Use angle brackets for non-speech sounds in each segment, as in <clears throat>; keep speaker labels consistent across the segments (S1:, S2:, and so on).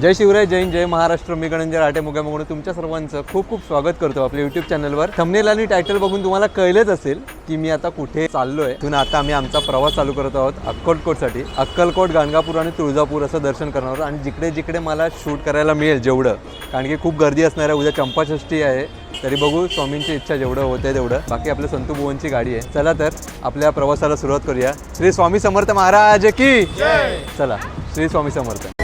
S1: जय शिवराय जय हिंद, जय महाराष्ट्र. मी गणंजय राटे मुगा म्हणून तुमच्या सर्वांचं खूप खूप स्वागत करतो आपल्या यूट्यूब चॅनलवर थंबनेल आणि टायटल बघून तुम्हाला कळलेच असेल की मी आता कुठे चाललोय. तिथून आता आम्ही आमचा प्रवास चालू करत आहोत अक्कलकोटसाठी. अक्कलकोट गाणगापूर आणि तुळजापूर असं दर्शन करणार आहोत. आणि जिकडे जिकडे मला शूट करायला मिळेल जेवढं कारण की खूप गर्दी असणार आहे. उद्या चंपाषष्ठी आहे. तरी बघू स्वामींची इच्छा जेवढं होते तेवढं. बाकी आपल्या संतू बुवांची गाडी आहे. चला तर आपल्या प्रवासाला सुरुवात करूया. श्री स्वामी समर्थ महाराज की. चला श्री स्वामी समर्थ.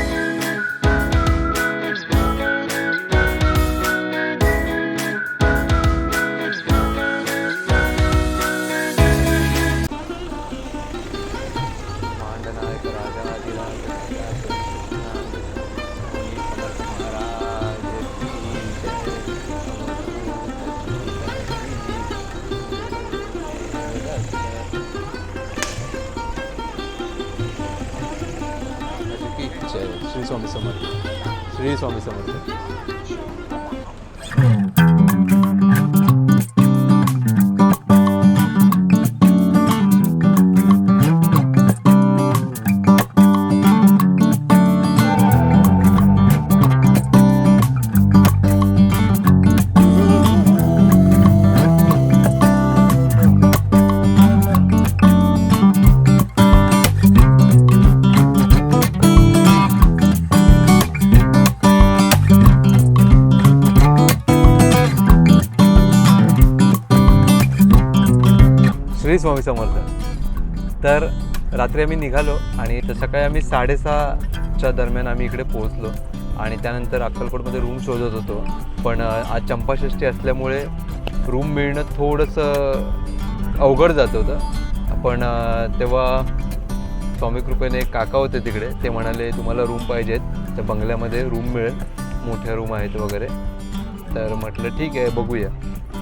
S1: जय. श्री स्वामी समर्थ श्री स्वामी समर्थ श्री स्वामी समर्थ. तर रात्री आम्ही निघालो आणि तर सकाळी आम्ही साडेसहाच्या दरम्यान आम्ही इकडे पोहोचलो आणि त्यानंतर अक्कलकोटमध्ये रूम शोधत होतो. पण आज चंपाषष्ठी असल्यामुळे रूम मिळणं थोडंसं अवघड जात होतं. पण तेव्हा स्वामी कृपेने एक काका होते तिकडे ते म्हणाले तुम्हाला रूम पाहिजेत. तर बंगल्यामध्ये रूम मिळेल. मोठ्या रूम आहेत वगैरे. तर म्हटलं ठीक आहे बघूया.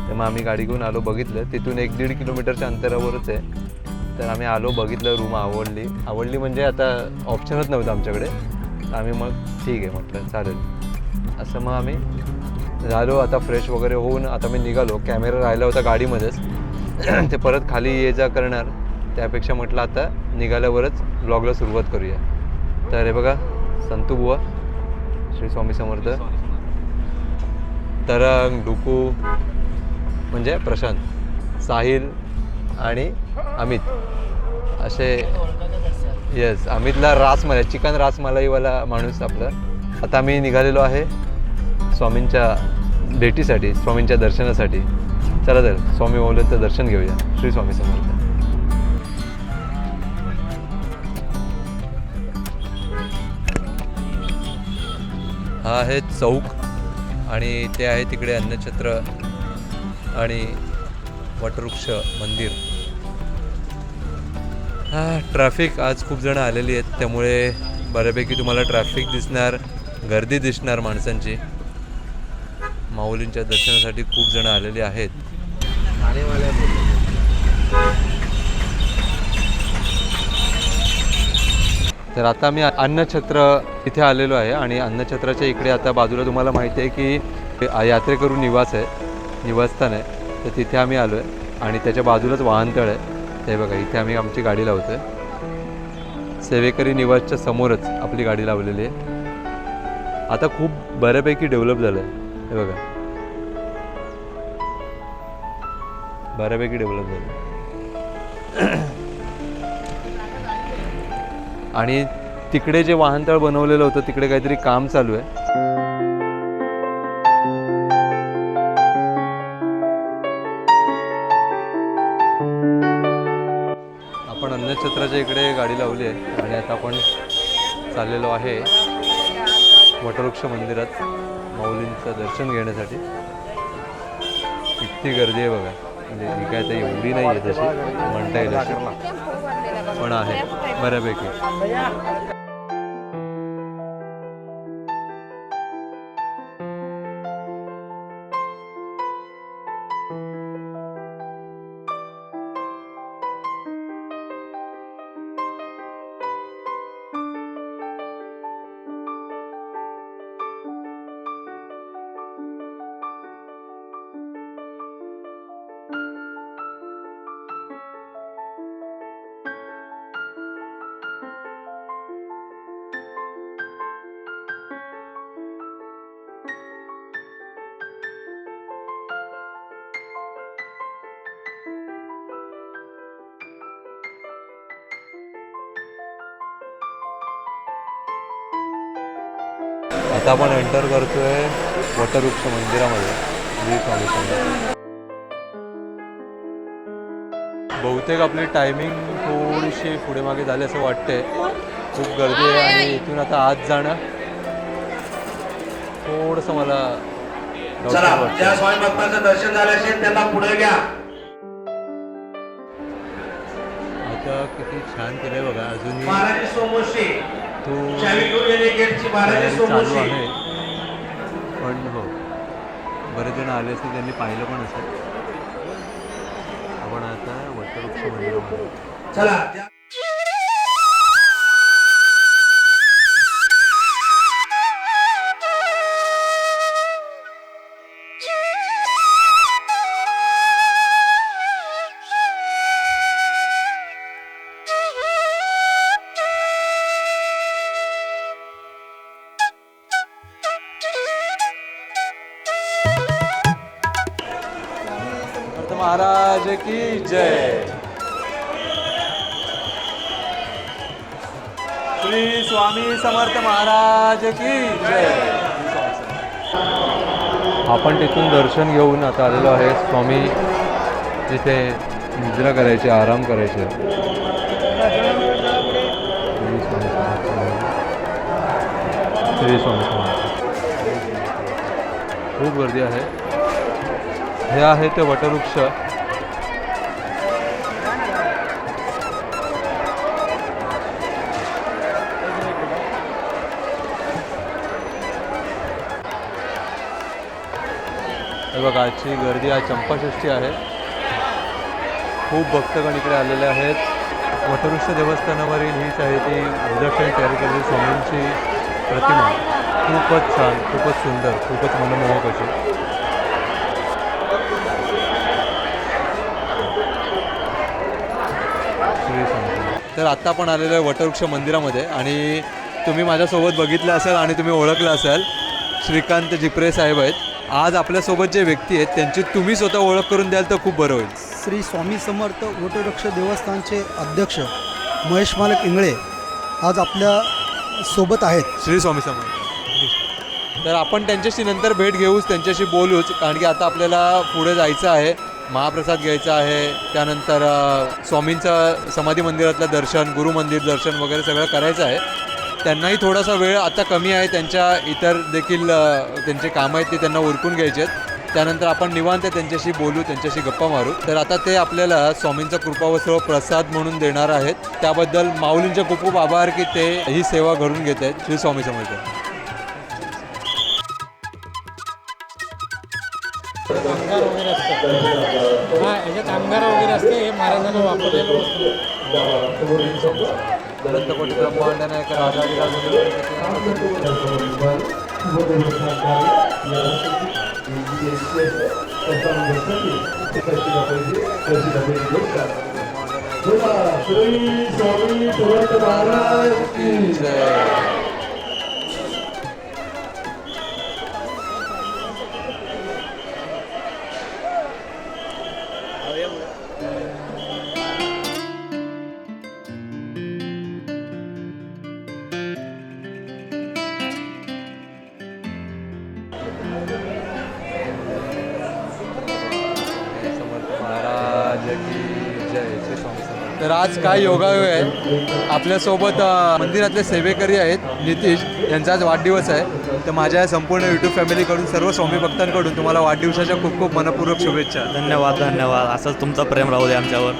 S1: तर मग आम्ही गाडी घेऊन आलो बघितलं. तिथून एक दीड किलोमीटरच्या अंतरावरच आहे. तर आम्ही आलो बघितलं रूम आवडली. आवडली म्हणजे आता ऑप्शनच नव्हतं आमच्याकडे. आम्ही मग ठीक आहे म्हटलं चालेल. असं मग आम्ही झालो आता फ्रेश वगैरे होऊन आता मी निघालो. कॅमेरा राहिला होता गाडीमध्येच. <clears throat> ते परत खाली ये जा करणार. त्यापेक्षा म्हटलं आता निघाल्यावरच ब्लॉगला सुरुवात करूया. तर हे बघा संतू बुवा श्री स्वामी समर्थ. तरंग डुकू म्हणजे प्रशांत साहिल आणि अमित. असे येस अमितला रासमलाई चिकन रासमलाईवाला माणूस आपला. आता मी निघालेलो आहे स्वामींच्या भेटीसाठी स्वामींच्या दर्शनासाठी. चला तर स्वामी माऊलींचं दर्शन घेऊया श्री स्वामी समर्थ. हा आहे चौक आणि ते आहे तिकडे अन्नछत्र. आणि वटवृक्ष मंदिर. हा ट्रॅफिक आज खूप जण आलेली आहेत. त्यामुळे बऱ्यापैकी तुम्हाला ट्रॅफिक दिसणार गर्दी दिसणार माणसांची. माऊलींच्या दर्शनासाठी खूप जण आलेली आहेत. तर आता मी अन्नछत्र इथे आलेलो आहे आणि अन्नछत्राच्या इकडे आता बाजूला तुम्हाला माहिती आहे की यात्रेकरू निवास आहे. निवासस्थान आहे तर तिथे आम्ही आलो आहे आणि त्याच्या बाजूलाच वाहनतळ आहे. ते बघा इथे आम्ही आमची गाडी लावतो आहे सेवेकरी निवासच्या समोरच आपली गाडी लावलेली आहे. आता खूप बऱ्यापैकी डेव्हलप झालं आहे हे बघा. बऱ्यापैकी डेव्हलप झालं आणि तिकडे जे वाहनतळ बनवलेलं होतं तिकडे काहीतरी काम चालू आहे. आपण इकडे गाडी लावली आहे आणि आता आपण चाललेलो आहे वटवृक्ष मंदिरात माऊलींचं दर्शन घेण्यासाठी. किती गर्दी आहे बघा. म्हणजे ही काय तर एवढी नाही आहे तशी म्हणता येईल अशी. पण आहे बऱ्यापैकी. आता आपण एंटर करतोय वटवृक्ष मंदिरामध्ये बहुतेक आपली टायमिंग थोडीशी पुढे मागे झाली असं वाटते खूप गर्दी आहे आणि इथून आता आत जाणं थोडंसं मला
S2: दर्शन झालं असेल त्यांना पुढे घ्या.
S1: आता किती छान केलंय बघा
S2: सोमोशी.
S1: तो चालू आहे. पण हो बरेच जण आले असते त्यांनी पाहिलं पण असेल. आपण आता वटवृक्ष मंदिरामध्ये. महाराज की जय। श्री स्वामी समर्थ महाराज की जय। आपण तिथून दर्शन घेऊन आता आलेलो आहे स्वामी तिथे निद्रा करायची आराम करायचे. श्री स्वामी खूप गर्दी आहे. हे आहे ते वटवृक्ष. बघा आजची गर्दी. आज चंपाषष्ठी आहे. खूप भक्तगण इकडे आलेले आहेत. वटवृक्ष देवस्थानावरील हीच आहे ती दक्षिण तयारी केलेली स्वामींची प्रतिमा. खूपच छान खूपच सुंदर खूपच मनमोहक अशी. तर आत्ता आपण आलेलो आहे वटवृक्ष मंदिरामध्ये आणि तुम्ही माझ्यासोबत बघितलं असाल आणि तुम्ही ओळखलं असाल. श्रीकांत जिप्रे साहेब आहेत. आज आपल्यासोबत जे व्यक्ती आहेत त्यांची तुम्ही स्वतः ओळख करून द्याल तर खूप बरं होईल.
S3: श्री स्वामी समर्थ वटवृक्ष देवस्थानचे अध्यक्ष महेश मालक इंगळे आज आपल्यासोबत आहेत.
S1: श्री स्वामी समर्थ. तर आपण त्यांच्याशी नंतर भेट घेऊच त्यांच्याशी बोलूच कारण की आता आपल्याला पुढे जायचं आहे महाप्रसाद घ्यायचा आहे त्यानंतर स्वामींचं समाधी मंदिरातलं दर्शन गुरु मंदिर दर्शन वगैरे सगळं करायचं आहे. त्यांनाही थोडासा वेळ आता कमी आहे. त्यांच्या इतर देखील त्यांचे कामं आहेत ते त्यांना उरकून घ्यायचे आहेत. त्यानंतर आपण निवांत त्यांच्याशी बोलू त्यांच्याशी गप्पा मारू. तर आता ते आपल्याला स्वामींचा कृपावस्त्र प्रसाद म्हणून देणार आहेत. त्याबद्दल माऊलींचे खूप खूप आभार की ते ही सेवा घडून घेत आहेत. श्री स्वामी समर्थ.
S4: कामगार वगैरे असतं याच्यात वगैरे असते हे महाराजांना वापरलेलं वस्तू
S1: अनंतकोटी ब्रह्मांड नायक राजाधिराज
S2: श्री स्वामी समर्थ महाराज की
S1: जय. तर आज काय योगायोग आहे? आपल्यासोबत मंदिरातले सेवेकरी आहेत नितीश. यांचा आज वाढदिवस आहे. तर माझ्या या संपूर्ण यूट्यूब फॅमिलीकडून सर्व स्वामी भक्तांकडून तुम्हाला वाढदिवसाच्या खूप खूप मनपूर्वक शुभेच्छा.
S5: धन्यवाद धन्यवाद. असंच तुमचं प्रेम राहू दे आमच्यावर.